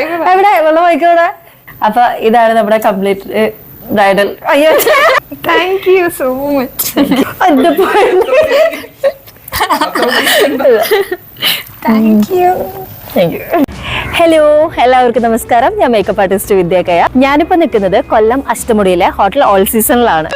എവിടെ? വെള്ളം വായിക്കോടെ അപ്പൊ ഇതാണ് നമ്മുടെ കംപ്ലീറ്റ് ബ്രൈഡൽ അയ്യോ. Thank you so much. Thank you Thank you. Hello എല്ലാവർക്കും നമസ്കാരം. ഞാൻ മേക്കപ്പ് ആർട്ടിസ്റ്റ് വിദ്യാകയ. ഞാനിപ്പോ നിൽക്കുന്നത് കൊല്ലം അഷ്ടമുടിയിലെ ഹോട്ടൽ ഓൾ സീസണിലാണ്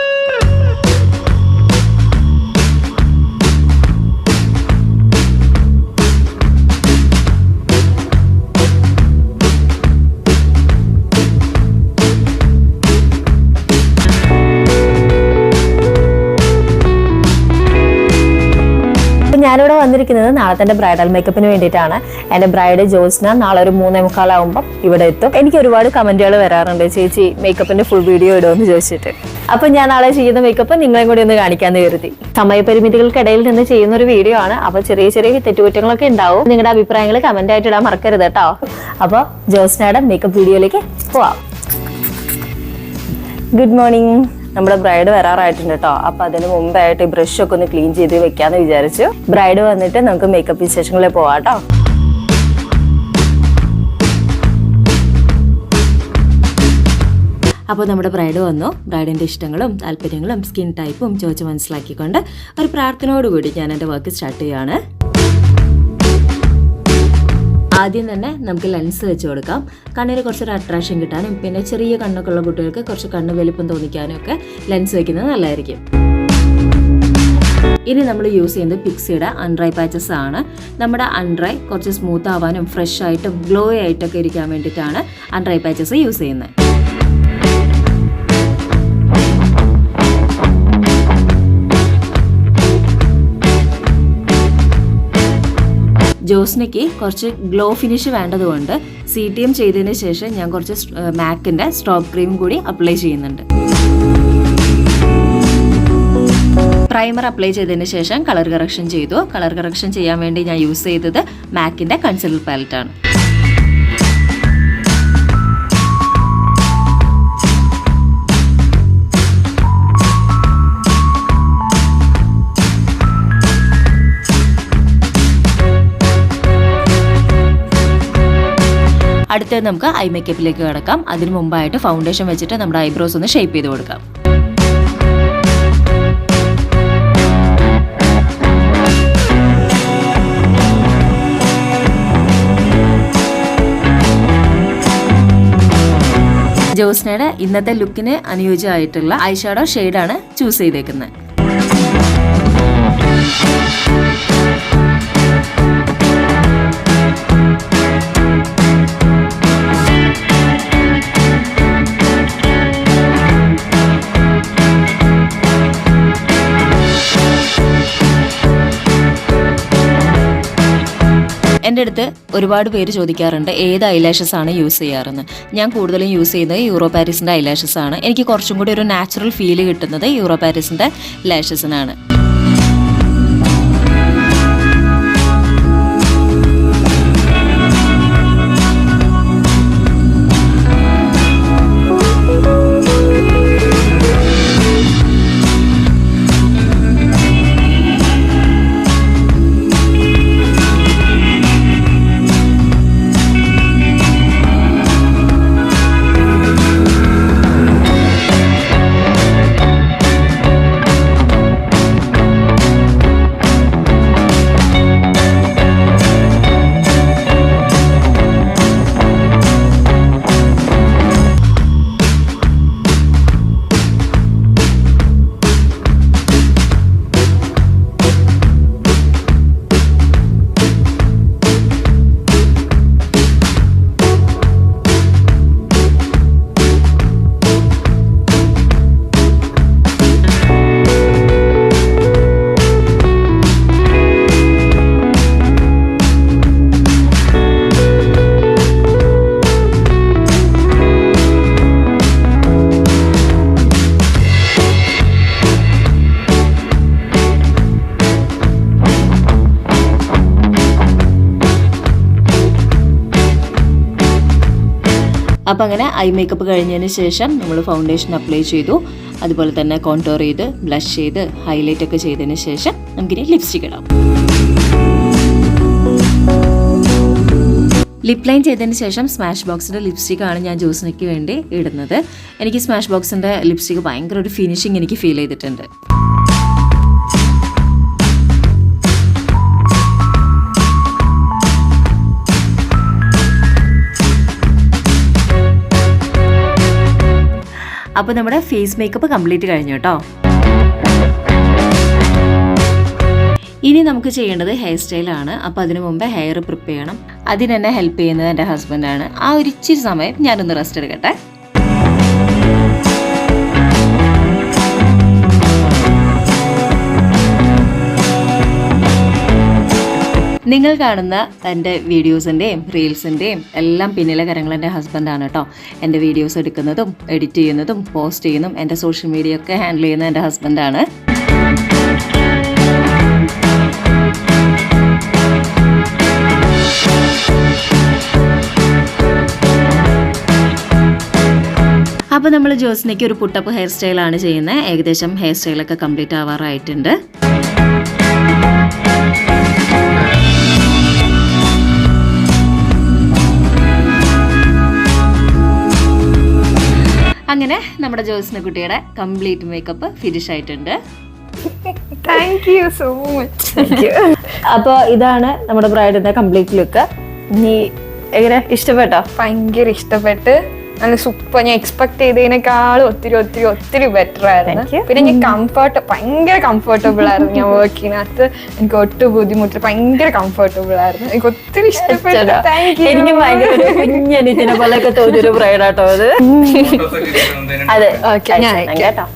വന്നിരിക്കുന്നത് നാളെ തന്റെ ബ്രൈഡൽ മേക്കപ്പിന് വേണ്ടിയിട്ടാണ്. എന്റെ ബ്രൈഡ് ജോസ്ന നാളെ ഒരു മൂന്നേ മുക്കാലാവുമ്പം ഇവിടെ എത്തും. എനിക്ക് ഒരുപാട് കമന്റുകൾ വരാറുണ്ട്. ചേച്ചി മേക്കപ്പിന്റെ ഫുൾ വീഡിയോ ഇടുമെന്ന് ചോദിച്ചിട്ട്. അപ്പൊ ഞാൻ നാളെ ചെയ്യുന്ന മേക്കപ്പ് നിങ്ങളെയും കൂടി ഒന്ന് കാണിക്കാൻ കരുതി. സമയപരിമിതികൾക്കിടയിൽ നിന്ന് ചെയ്യുന്ന ഒരു വീഡിയോ ആണ്. അപ്പോൾ ചെറിയ ചെറിയ തെറ്റുകുറ്റങ്ങളൊക്കെ ഉണ്ടാവും. നിങ്ങളുടെ അഭിപ്രായങ്ങൾ കമന്റ് ആയിട്ട് ഇടാൻ മറക്കരുത് കേട്ടോ. അപ്പോൾ ജോസ്നയുടെ മേക്കപ്പ് വീഡിയോയിലേക്ക് പോവാം. ഗുഡ് മോർണിംഗ് നമ്മുടെ ബ്രൈഡ് വരാറായിട്ടുണ്ട് കേട്ടോ അപ്പൊ അതിന് മുമ്പായിട്ട് ഈ ബ്രഷ് ഒക്കെ ഒന്ന് ക്ലീൻ ചെയ്ത് വെക്കാന്ന് വിചാരിച്ചു. ബ്രൈഡ് വന്നിട്ട് നമുക്ക് മേക്കപ്പ് വിശേഷങ്ങളിൽ പോവാം കേട്ടോ അപ്പോൾ നമ്മുടെ ബ്രൈഡ് വന്നു. ബ്രൈഡിന്റെ ഇഷ്ടങ്ങളും താല്പര്യങ്ങളും സ്കിൻ ടൈപ്പും ചോദിച്ച് മനസ്സിലാക്കിക്കൊണ്ട് ഒരു പ്രാർത്ഥനയോടുകൂടി ഞാൻ എന്റെ വർക്ക് സ്റ്റാർട്ട് ചെയ്യുകയാണ് ആദ്യം തന്നെ നമുക്ക് ലെൻസ് വെച്ച് കൊടുക്കാം. കണ്ണിന് കുറച്ചൊരു അട്രാക്ഷൻ കിട്ടാനും പിന്നെ ചെറിയ കണ്ണൊക്കെ ഉള്ള കുട്ടികൾക്ക് കുറച്ച് കണ്ണ് വലിപ്പം തോന്നിക്കാനും ഒക്കെ ലെൻസ് വെക്കുന്നത് നല്ലതായിരിക്കും. ഇനി നമ്മൾ യൂസ് ചെയ്യുന്നത് പിക്സിയുടെ അൺഡ്രൈ പാച്ചസ് ആണ്. നമ്മുടെ അൺഡ്രൈ കുറച്ച് സ്മൂത്ത് ആവാനും ഫ്രഷ് ആയിട്ടും ഗ്ലോ ആയിട്ടൊക്കെ ഇരിക്കാൻ വേണ്ടിയിട്ടാണ് അൺഡ്രൈ പാച്ചസ് യൂസ് ചെയ്യുന്നത്. ജോസ്നയ്ക്ക് കുറച്ച് ഗ്ലോ ഫിനിഷ് വേണ്ടതുകൊണ്ട് സി ടി എം ചെയ്തതിന് ശേഷം ഞാൻ കുറച്ച് മാക്കിന്റെ സ്ട്രോപ്പ് ക്രീം കൂടി അപ്ലൈ ചെയ്യുന്നുണ്ട്. പ്രൈമർ അപ്ലൈ ചെയ്തതിന് ശേഷം കളർ കറക്ഷൻ ചെയ്തു. കളർ കറക്ഷൻ ചെയ്യാൻ വേണ്ടി ഞാൻ യൂസ് ചെയ്തത് മാക്കിന്റെ കൺസിലർ പാലറ്റാണ് അടുത്തത് നമുക്ക് ഐ മേക്കപ്പിലേക്ക് കിടക്കാം. അതിന് മുമ്പായിട്ട് ഫൗണ്ടേഷൻ വെച്ചിട്ട് നമ്മുടെ ഐബ്രോസ് ഒന്ന് ഷേപ്പ് ചെയ്ത് കൊടുക്കാം. ജോസ്നയുടെ ഇന്നത്തെ ലുക്കിന് അനുയോജ്യമായിട്ടുള്ള ഐഷാഡോ ഷെയ്ഡാണ് ചൂസ് ചെയ്തേക്കുന്നത്. എന്റെ അടുത്ത് ഒരുപാട് പേര് ചോദിക്കാറുണ്ട് ഏത് ഐലാഷസ് ആണ് യൂസ് ചെയ്യാറെന്ന്. ഞാൻ കൂടുതലും യൂസ് ചെയ്യുന്നത് യൂറോ പാരീസിന്റെ ഐലാഷസ് ആണ്. എനിക്ക് കുറച്ചും കൂടി ഒരു നാച്ചുറൽ ഫീൽ കിട്ടുന്നത് യൂറോ പാരീസിന്റെ ലാഷസിനാണ് അപ്പം അങ്ങനെ ഐ മേക്കപ്പ് കഴിഞ്ഞതിന് ശേഷം നമ്മൾ ഫൗണ്ടേഷൻ അപ്ലൈ ചെയ്തു. അതുപോലെ തന്നെ കോൺടോർ ചെയ്ത് ബ്ലഷ് ചെയ്ത് ഹൈലൈറ്റ് ഒക്കെ ചെയ്തതിന് ശേഷം നമുക്കിനി ലിപ്സ്റ്റിക് ഇടാം. ലിപ് ലൈൻ ചെയ്തതിന് ശേഷം സ്മാഷ് ബോക്സിന്റെ ലിപ്സ്റ്റിക്കാണ് ഞാൻ ജോസ്നയ്ക്ക് വേണ്ടി ഇടുന്നത്. എനിക്ക് സ്മാഷ് ബോക്സിന്റെ ലിപ്സ്റ്റിക്ക് ഭയങ്കര ഒരു ഫിനിഷിങ് എനിക്ക് ഫീൽ ചെയ്തിട്ടുണ്ട്. അപ്പോൾ നമ്മുടെ ഫേസ് മേക്കപ്പ് കംപ്ലീറ്റ് കഴിഞ്ഞു കേട്ടോ ഇനി നമുക്ക് ചെയ്യേണ്ടത് ഹെയർ സ്റ്റൈലാണ് അപ്പോൾ അതിനു മുമ്പ് ഹെയർ പ്രിപ്പയർ ചെയ്യണം. അതിനെന്നെ ഹെൽപ്പ് ചെയ്യുന്നത് എന്റെ ഹസ്ബൻഡാണ് ആ ഒരു ഇച്ചിരി സമയം ഞാനൊന്ന് റെസ്റ്റ് എടുക്കട്ടെ. നിങ്ങൾ കാണുന്ന എന്റെ വീഡിയോസിന്റെയും റീൽസിന്റെയും എല്ലാം പിന്നിലെ കരങ്ങൾ എന്റെ ഹസ്ബൻഡാണ് കേട്ടോ. എന്റെ വീഡിയോസ് എടുക്കുന്നതും എഡിറ്റ് ചെയ്യുന്നതും പോസ്റ്റ് ചെയ്യുന്നതും എന്റെ സോഷ്യൽ മീഡിയ ഒക്കെ ഹാൻഡിൽ ചെയ്യുന്ന എന്റെ ഹസ്ബൻഡാണ്. അപ്പോൾ നമ്മൾ ജോസ്നയ്ക്ക് ഒരു പുട്ടപ്പ് ഹെയർ സ്റ്റൈലാണ് ചെയ്യുന്നത്. ഏകദേശം ഹെയർ സ്റ്റൈലൊക്കെ കംപ്ലീറ്റ് ആവാറായിട്ടുണ്ട്. അങ്ങനെ നമ്മുടെ ജോസ്ന കുട്ടിയുടെ കംപ്ലീറ്റ് മേക്കപ്പ് ഫിനിഷ് ആയിട്ടുണ്ട്. താങ്ക് യു സോ മച്ച് അപ്പൊ ഇതാണ് നമ്മുടെ ബ്രൈഡിന്റെ കംപ്ലീറ്റ് ലുക്ക് നീ എങ്ങനെ? ഇഷ്ടപ്പെട്ടോ? ഭയങ്കര ഇഷ്ടപ്പെട്ട്. നല്ല സൂപ്പർ ഞാൻ എക്സ്പെക്ട് ചെയ്തതിനേക്കാളും ഒത്തിരി ഒത്തിരി ഒത്തിരി ബെറ്റർ ആയിരുന്നു. പിന്നെ ഞാൻ കംഫർട്ട് ഭയങ്കര കംഫർട്ടബിൾ ആയിരുന്നു ഞാൻ വർക്ക് ചെയ്യുന്നത് എനിക്ക് ഒട്ടും ബുദ്ധിമുട്ട് ഭയങ്കര കംഫർട്ടബിൾ ആയിരുന്നു. എനിക്ക് ഒത്തിരി ഇഷ്ടപ്പെട്ടു. താങ്ക് യു എനിക്ക് ഭയങ്കര പോലെയൊക്കെ തോന്നിയൊരു അത്. ഞാൻ കേട്ടോ.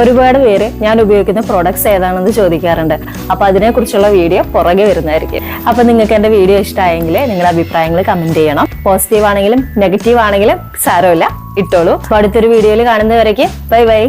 ഒരുപാട് പേര് ഞാൻ ഉപയോഗിക്കുന്ന പ്രോഡക്ട്സ് ഏതാണെന്ന് ചോദിക്കാറുണ്ട്. അപ്പൊ അതിനെക്കുറിച്ചുള്ള വീഡിയോ പുറകെ വരുന്നതായിരിക്കും. അപ്പൊ നിങ്ങൾക്ക് എന്റെ വീഡിയോ ഇഷ്ടമായെങ്കിൽ നിങ്ങളുടെ അഭിപ്രായങ്ങൾ കമന്റ് ചെയ്യണം. പോസിറ്റീവ് ആണെങ്കിലും നെഗറ്റീവ് ആണെങ്കിലും സാരമില്ല. ഇട്ടോളൂ. അടുത്തൊരു വീഡിയോയിൽ കാണുന്നവരേക്ക് ബൈ ബൈ